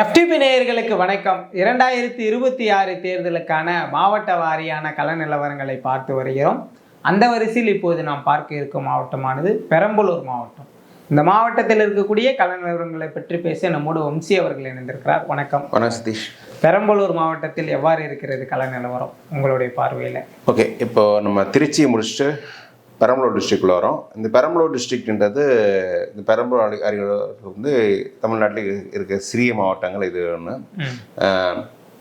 FTP நேயர்களுக்கு வணக்கம். இரண்டாயிரத்தி இருபத்தி ஆறு தேர்தலுக்கான மாவட்ட வாரியான கள நிலவரங்களை பார்த்து வருகிறோம். அந்த வரிசையில் இப்போது நாம் பார்க்க இருக்கும் மாவட்டமானது பெரம்பலூர் மாவட்டம். இந்த மாவட்டத்தில் இருக்கக்கூடிய கள நிலவரங்களை பற்றி பேச நம்மோடு வம்சி அவர்கள் இணைந்திருக்கிறார். வணக்கம். வணக்கம் சதீஷ். பெரம்பலூர் மாவட்டத்தில் எவ்வாறு இருக்கிறது கள நிலவரம் உங்களுடைய பார்வையில்? ஓகே இப்போ நம்ம திருச்சியை முடிச்சுட்டு பெரம்பலூர் டிஸ்ட்ரிக்டில் வரோம். இந்த பெரம்பலூர் டிஸ்ட்ரிக்ட்ன்றது இந்த பெரம்பலூர் அருகே அருகே வந்து தமிழ்நாட்டில் இரு- இருக்க சிறிய மாவட்டங்கள் இது ஒன்று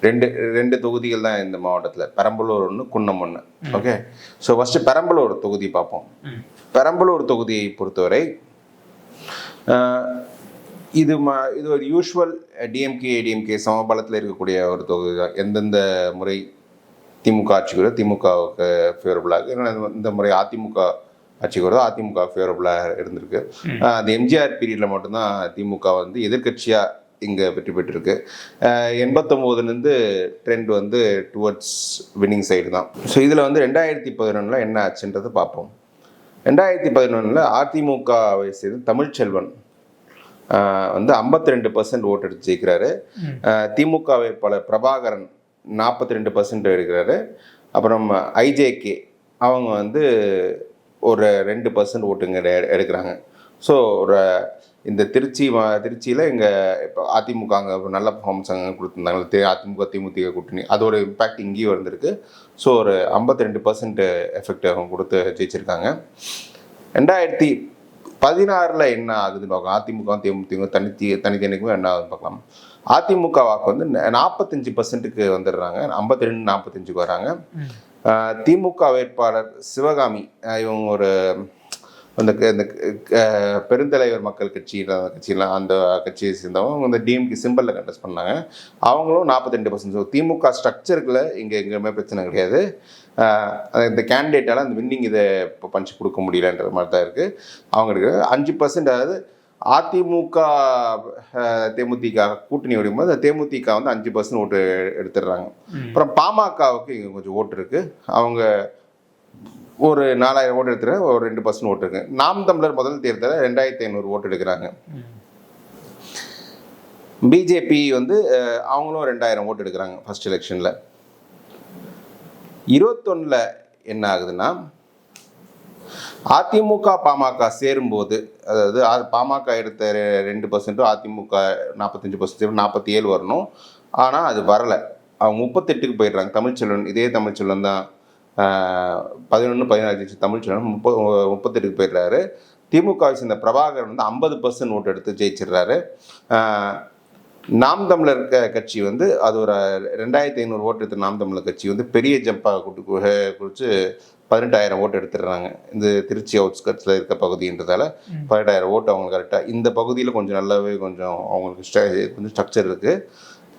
ரெண்டு ரெண்டு தொகுதிகள் தான் இந்த மாவட்டத்தில். பெரம்பலூர் ஒன்று குன்னம் ஒன்று ஓகே? ஸோ ஃபஸ்ட்டு பெரம்பலூர் தொகுதி பார்ப்போம். பெரம்பலூர் தொகுதியை பொறுத்தவரை இது ம இது ஒரு யூஷுவல் டிஎம்கே ஏடிஎம்கே சமபலத்தில் இருக்கக்கூடிய ஒரு தொகுதி தான். எந்தெந்த முறை திமுக ஆட்சிக்கு வருதோ திமுகவுக்கு ஃபேவரபுளாக இந்த முறை அதிமுக ஆட்சிக்கு வருதோ அதிமுக ஃபேவரபுளாக இருந்திருக்கு. அந்த எம்ஜிஆர் பீரியடில் மட்டும்தான் திமுக வந்து எதிர்க்கட்சியாக இங்கே வெற்றி பெற்றிருக்கு. எண்பத்தொம்போதுலேருந்து ட்ரெண்ட் வந்து டுவர்ட்ஸ் வின்னிங் சைடு தான். ஸோ இதில் வந்து ரெண்டாயிரத்தி பதினொன்றில் என்ன ஆச்சுன்றதை பார்ப்போம். ரெண்டாயிரத்தி பதினொன்றில் அதிமுகவை சேர்ந்து தமிழ்ச்செல்வன் வந்து 52% ரெண்டு பர்சன்ட் ஓட்டு எடுத்து ஜெயிக்கிறாரு திமுக வேட்பாளர் பிரபாகரன் நாற்பத்தி ரெண்டு பர்சன்ட் எடுக்கிறாரு அப்புறம் ஐஜேகே அவங்க வந்து ஒரு ரெண்டு பர்சன்ட் ஓட்டுங்க எடுக்கிறாங்க. ஸோ ஒரு இந்த திருச்சி திருச்சியில் இங்கே இப்போ அதிமுக அங்கே ஒரு நல்ல பர்ஃபார்மன்ஸ் அங்கே கொடுத்துருந்தாங்க. அதிமுக திமுக கூட்டணி. அதோட இம்பேக்ட் இங்கேயும் வந்திருக்கு ஸோ ஒரு 52% ரெண்டு பர்சன்ட் எஃபெக்ட் அவங்க கொடுத்து ஜெயிச்சிருக்காங்க. ரெண்டாயிரத்தி பதினாறில் என்ன ஆகுதுன்னு பார்க்கலாம். அதிமுக தேமுதிக தனித்தி தனித்தனிக்குமே என்ன ஆகுதுன்னு பார்க்கலாம். அதிமுக வாக்கு வந்து நாற்பத்தஞ்சு பர்சன்ட்டுக்கு வந்துடுறாங்க. ஐம்பத்தி ரெண்டு நாற்பத்தஞ்சுக்கு வராங்க திமுக வேட்பாளர் சிவகாமி இவங்க ஒரு அந்த இந்த பெருந்தலைவர் மக்கள் கட்சி கட்சியெலாம் அந்த கட்சியை சேர்ந்தவங்க இந்த டிஎம்கே சிம்பிளில் கண்டஸ்ட் பண்ணாங்க. அவங்களும் நாற்பத்தி ரெண்டு பர்சன்ட் ஸோ திமுக ஸ்ட்ரக்சருக்குள்ள இங்கே எங்கேயுமே பிரச்சனை கிடையாது. இந்த கேண்டிடேட்டால் அந்த வின்னிங் இதை இப்போ பஞ்சு கொடுக்க முடியலன்ற மாதிரி தான் இருக்குது அவங்க எடுக்கிறாங்க அஞ்சு பர்சன்ட் அதாவது அதிமுக தேமுதிக கூட்டணி வரும்போது தேமுதிக வந்து அஞ்சு பர்சன்ட் ஓட்டு எடுத்துடுறாங்க. அப்புறம் பாமகவுக்கு இங்கே கொஞ்சம் ஓட்டு இருக்கு. அவங்க ஒரு நாலாயிரம் ஓட்டு எடுத்துறாங்க ஒரு ரெண்டு பர்சன்ட் ஓட்டு இருக்கு. நாம் தமிழர் முதல் தேர்தலில் ரெண்டாயிரத்தி ஐநூறு ஓட்டு எடுக்கிறாங்க. பிஜேபி வந்து அவங்களும் ரெண்டாயிரம் ஓட்டு எடுக்கிறாங்க ஃபர்ஸ்ட் எலெக்ஷனில் இருபத்தொன்னில் என்ன ஆகுதுன்னா அதிமுக பாமக சேரும்போது அதாவது பாமக எடுத்த ரெ- ரெண்டு பர்சன்ட்டும் அதிமுக நாற்பத்தஞ்சு பர்சன்ட் நாற்பத்தி ஏழு வரணும். ஆனால் அது வரலை. அவங்க முப்பத்தெட்டுக்கு போயிடுறாங்க. தமிழ்ச்செல்வன் இதே தமிழ்ச்செல்வன் தான் பதினொன்று பதினாறு தமிழ்ச்செல்வன் முப்ப முப்பத்தெட்டுக்கு போயிடுறாரு. திமுகவை சேர்ந்த பிரபாகர் வந்து ஐம்பது பர்சன்ட் ஓட்டு எடுத்து ஜெயிச்சிடுறாரு. நாம் தமிழர் கட்சி வந்து அது ஒரு ரெண்டாயிரத்தி ஐநூறு ஓட்டு எடுத்த நாம் தமிழர் கட்சி வந்து பெரிய ஜம்பாக கூட்டு குறித்து பதினெட்டாயிரம் ஓட்டு எடுத்துடுறாங்க. இந்த திருச்சி அவுட்ஸ்கட்ஸில் இருக்க பகுதின்றதால பதினெட்டாயிரம் ஓட்டு அவங்க கரெக்டாக இந்த பகுதியில் கொஞ்சம் நல்லாவே கொஞ்சம் அவங்களுக்கு ஸ்ட கொஞ்சம் ஸ்ட்ரக்சர் இருக்குது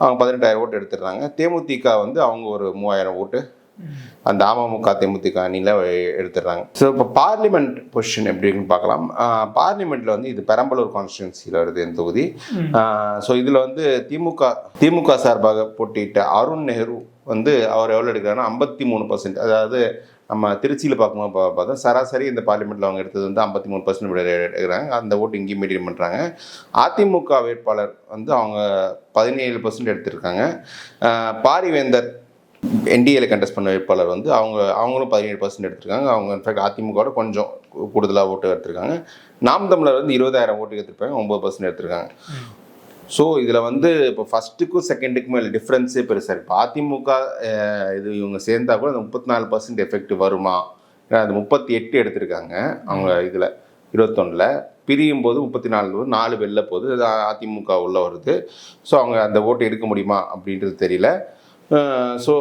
அவங்க பதினெட்டாயிரம் ஓட்டு எடுத்துடுறாங்க. தேமுதிக வந்து அவங்க ஒரு மூவாயிரம் ஓட்டு அந்த அமமுக தேமுதிக அணியில் எடுத்துடுறாங்க. ஸோ இப்போ பார்லிமெண்ட் பொசிஷன் எப்படி இருக்குன்னு பார்க்கலாம். பார்லிமெண்ட்டில் வந்து இது பெரம்பலூர் கான்ஸ்டியூன்சியில் வருது இந்த தொகுதி. ஸோ இதில் வந்து திமுக திமுக சார்பாக போட்டியிட்ட அருண் நெஹ்ரு வந்து அவர் எவ்வளோ எடுக்கிறாருன்னா ஐம்பத்தி மூணு பர்சன்ட் அதாவது நம்ம திருச்சியில் பார்க்கும்போது பார்த்தா சராசரி இந்த பார்லிமெண்ட்டில் அவங்க எடுத்தது வந்து ஐம்பத்தி மூணு பர்சன்ட் எடுக்கிறாங்க. அந்த ஓட்டு இங்கேயும் மெயின்டைன் பண்ணுறாங்க அதிமுக வேட்பாளர் வந்து அவங்க பதினேழு பர்சன்ட் எடுத்திருக்காங்க. பாரிவேந்தர் என்டிஏல கண்டெஸ்ட் பண்ண வேட்பாளர் வந்து அவங்க அவங்களும் பதினேழு பர்சன்ட் எடுத்திருக்காங்க. அவங்க இன்ஃபேக்ட் அதிமுகவோட கொஞ்சம் கூடுதலாக ஓட்டு எடுத்திருக்காங்க. நாம் தமிழர் வந்து இருபதாயிரம் ஓட்டு எடுத்திருப்பாங்க. ஒம்பது பர்சன்ட் எடுத்திருக்காங்க. ஸோ இதில் வந்து இப்போ ஃபஸ்ட்டுக்கும் செகண்டுக்குமே இல்லை டிஃப்ரென்ஸே பெருசாக இருக்குது இப்போ அதிமுக இது இவங்க சேர்ந்தா கூட அந்த முப்பத்தி நாலு பர்சன்ட் எஃபெக்ட் வருமா? ஏன்னா அது முப்பத்தி எட்டு எடுத்திருக்காங்க அவங்க இதில் இருபத்தொன்னில். பிரியும் போது முப்பத்தி நாலு நாலு வெளில போகுது அது அதிமுக உள்ளே வருது. ஸோ அவங்க அந்த ஓட்டு எடுக்க முடியுமா? அப்படின்றது தெரியல. ஸோ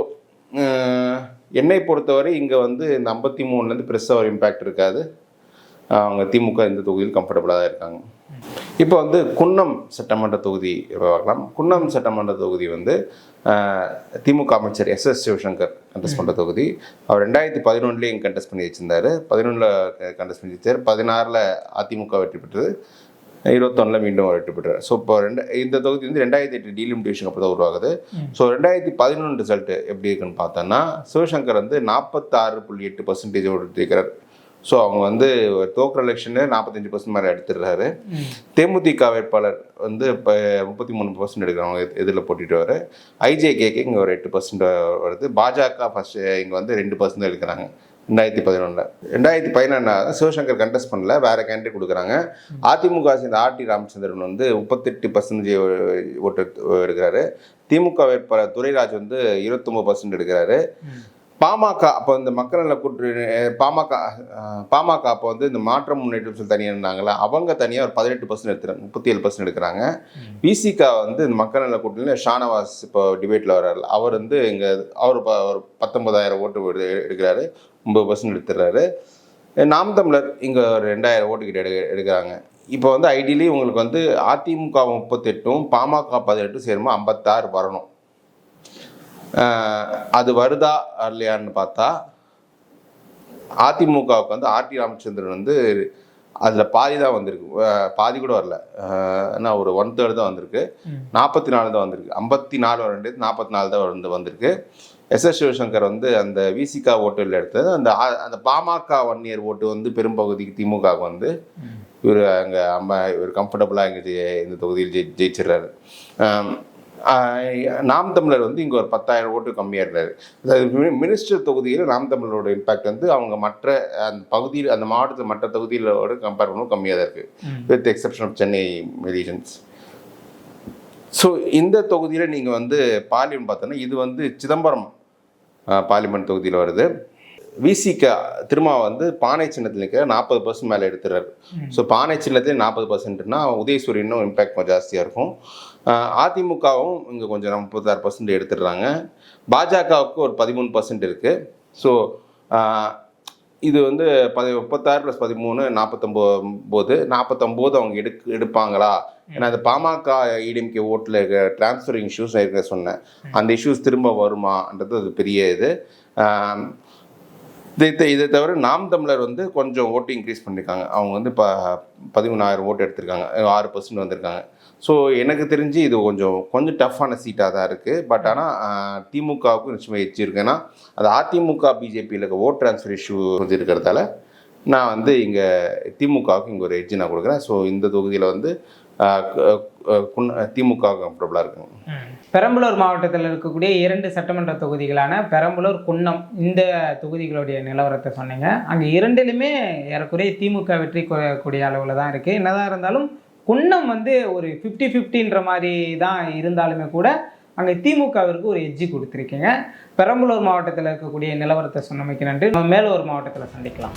என்னை பொறுத்தவரை இங்கே வந்து இந்த ஐம்பத்தி மூணுலேருந்து பெருசாக ஒரு இம்பேக்ட் இருக்காது. அவங்க திமுக இந்த தொகுதியில் கம்ஃபர்டபுளாக தான் இருக்காங்க. இப்போ வந்து குன்னம் சட்டமன்ற தொகுதி பார்க்கலாம். குன்னம் சட்டமன்ற தொகுதி வந்து திமுக அமைச்சர் எஸ் எஸ் சிவசங்கர் கண்டெஸ்ட் பண்ணுற தொகுதி. அவர் ரெண்டாயிரத்தி பதினொன்றுலேயும் கண்டெஸ்ட் பண்ணி வச்சிருந்தாரு. பதினொன்றில் கண்டெஸ்ட் பண்ணி வச்சார் பதினாறில் அதிமுக வெற்றி பெற்றது. இருபத்தொன்னில் மீண்டும் வெற்றி பெற்றார். ஸோ இப்போ ரெண்டு இந்த தொகுதி வந்து ரெண்டாயிரத்தி எட்டு டீலிமிட்டேஷன் அப்போ தான் உருவாகுது ஸோ ரெண்டாயிரத்தி பதினொன்று ரிசல்ட் எப்படி இருக்குன்னு பார்த்தோன்னா சிவசங்கர் வந்து நாற்பத்தாறு புள்ளி எட்டு பர்சன்டேஜ் இருக்கிறார் ஸோ அவங்க வந்து தோக்குற எலெக்ஷனில் நாற்பத்தஞ்சு பர்சன்ட் மேலே எடுத்துடுறாரு. தேமுதிக வேட்பாளர் வந்து இப்போ முப்பத்தி மூணு பர்சன்ட் எடுக்கிறாங்க எதிரில் போட்டிட்டு வர ஐஜேகேக்கு இங்கே ஒரு எட்டு பர்சன்ட் வருது. பாஜக ஃபர்ஸ்ட் இங்கே வந்து ரெண்டு பர்சன்ட் எடுக்கிறாங்க. ரெண்டாயிரத்தி பதினொன்றில் ரெண்டாயிரத்தி பதினொன்றாவது சிவசங்கர் கண்டெஸ்ட் பண்ணல வேறு கேண்டிடேட் கொடுக்குறாங்க. அதிமுக சேர்ந்த ஆர்டி ராமச்சந்திரன் வந்து முப்பத்தெட்டு பர்சன்டேஜ் ஓட்டு எடுக்கிறாரு. திமுக வேட்பாளர் துரைராஜ் வந்து இருபத்தொம்பது பர்சன்ட் எடுக்கிறாரு. பாமக அப்போ இந்த மக்கள் நல கூட்டணி பாமக பாமக அப்போ வந்து இந்த மாற்றம் முன்னேற்றம் சொல்லி தனியாக இருந்தாங்களா? அவங்க தனியாக ஒரு பதினெட்டு பர்சன்ட் எடுத்துறாங்க முப்பத்தி ஏழு பர்சன்ட் எடுக்கிறாங்க விசிகா வந்து இந்த மக்கள் நல கூட்டணியில் ஷானவாஸ் இப்போ டிபேட்டில் வர்றாரு. அவர் வந்து இங்கே அவர் ஒரு பத்தொன்பதாயிரம் ஓட்டு எடு- எடுக்கிறாரு. ஒம்பது பர்சன்ட் எடுத்துடுறாரு நாம் தமிழர் இங்கே ஒரு ரெண்டாயிரம் ஓட்டு கிட்ட எடு எடுக்கிறாங்க. இப்போ வந்து ஐடியலி உங்களுக்கு வந்து அதிமுக முப்பத்தெட்டும் பாமக பதினெட்டும் சேருமா ஐம்பத்தாறு வரணும். அது வருதா இல்லையான்னு பார்த்தா அதிமுகவுக்கு வந்து ஆர்டி ராமச்சந்திரன் வந்து அதில் பாதி தான் வந்திருக்கு. பாதி கூட வரல. என்ன ஒரு ஒன் தேர்ட் தான் வந்திருக்கு. நாற்பத்தி நாலு தான் வந்திருக்கு. ஐம்பத்தி நாலு வேண்டியது நாற்பத்தி நாலு தான் வந்து வந்திருக்கு. எஸ் எஸ் சிவசங்கர் வந்து அந்த விசிகா ஓட்டுல எடுத்தது. அந்த அந்த பாமக ஒன் இயர் ஓட்டு வந்து பெரும்பகுதிக்கு திமுகவுக்கு வந்து. இவர் அங்கே அம்மா இவர் கம்ஃபர்டபுளாக இங்கே இந்த தொகுதியில் ஜெயி ஜெயிச்சிடுறாரு. நாம் தமிழர் வந்து இங்கே ஒரு பத்தாயிரம் ஓட்டு கம்மியாக இருக்காரு. அதாவது மினிஸ்டர் தொகுதியில் நாம் தமிழரோட இம்பாக்ட் வந்து அவங்க மற்ற அந்த பகுதியில் அந்த மாவட்டத்தில் மற்ற தொகுதிகளோட கம்பேர் பண்ணும்போது கம்மியாக தான் இருக்குது. With exception of Chennai regions so இந்த தொகுதியில் நீங்கள் வந்து பார்லிமெண்ட் பார்த்தோன்னா இது வந்து சிதம்பரம் பார்லிமெண்ட் தொகுதியில் வருது. விசிக திரும்ப வந்து பானை சின்னத்தில் நிற்க நாற்பது பர்சன்ட் மேலே எடுத்துறாரு. ஸோ பானை சின்னத்தில் நாற்பது பர்சன்ட்னா உதயசூரியனும் இம்பாக்ட் கொஞ்சம் ஜாஸ்தியாக இருக்கும். அதிமுகவும் இங்கே கொஞ்சம் முப்பத்தாறு பர்சன்ட் எடுத்துடுறாங்க. பாஜகவுக்கு ஒரு பதிமூணு பர்சன்ட் இருக்குது ஸோ இது வந்து பதி முப்பத்தாறு ப்ளஸ் பதிமூணு நாற்பத்தொம்போது நாற்பத்தொம்போது அவங்க எடுக்க எடுப்பாங்களா? ஏன்னா அந்த பாமக இடிஎம்கே ஓட்டில் இருக்க டிரான்ஸ்ஃபரிங் இஷ்யூஸ் இருக்க சொன்னேன். அந்த இஷ்யூஸ் திரும்ப வருமான்றது அது பெரிய இது. இதை த- இதை தவிர நாம் தமிழர் வந்து கொஞ்சம் ஓட்டு இன்க்ரீஸ் பண்ணியிருக்காங்க அவங்க வந்து இப்போ பதிமூணாயிரம் ஓட்டு எடுத்திருக்காங்க. ஆறு பர்சன்ட் வந்திருக்காங்க. ஸோ எனக்கு தெரிஞ்சு இது கொஞ்சம் கொஞ்சம் டஃப்பான சீட்டாக தான் இருக்குது பட் ஆனால் திமுகவுக்கும் நிச்சயமாக எச்சு இருக்குன்னா அது அதிமுக பிஜேபியில் இருக்க ஓட் ட்ரான்ஸ்ஃபர் இஷ்யூ கொஞ்சம் இருக்கிறதால நான் வந்து இங்கே திமுகவுக்கு இங்கே ஒரு எட்ஜ் நான் கொடுக்குறேன். ஸோ இந்த தொகுதியில் வந்து திமுக கம்ஃபர்டபுளாக இருக்குங்க. பெரம்பலூர் மாவட்டத்தில் இருக்கக்கூடிய இரண்டு சட்டமன்ற தொகுதிகளான பெரம்பலூர் குன்னம் இந்த தொகுதிகளுடைய நிலவரத்தை சொன்னீங்க. அங்கே இரண்டிலுமே ஏறக்குறைய திமுக வெற்றி கூடிய அளவில் தான் இருக்குது என்னதான் இருந்தாலும் குன்னம் வந்து ஒரு ஃபிஃப்டி ஃபிஃப்டின்ற மாதிரி தான் இருந்தாலுமே கூட அங்கே திமுகவிற்கு ஒரு எஜ்ஜி கொடுத்துருக்கீங்க. பெரம்பலூர் மாவட்டத்தில் இருக்கக்கூடிய நிலவரத்தை சொன்னமைக்கு நன்றி. நம்ம மேலூர் மாவட்டத்தில் சந்திக்கலாம்.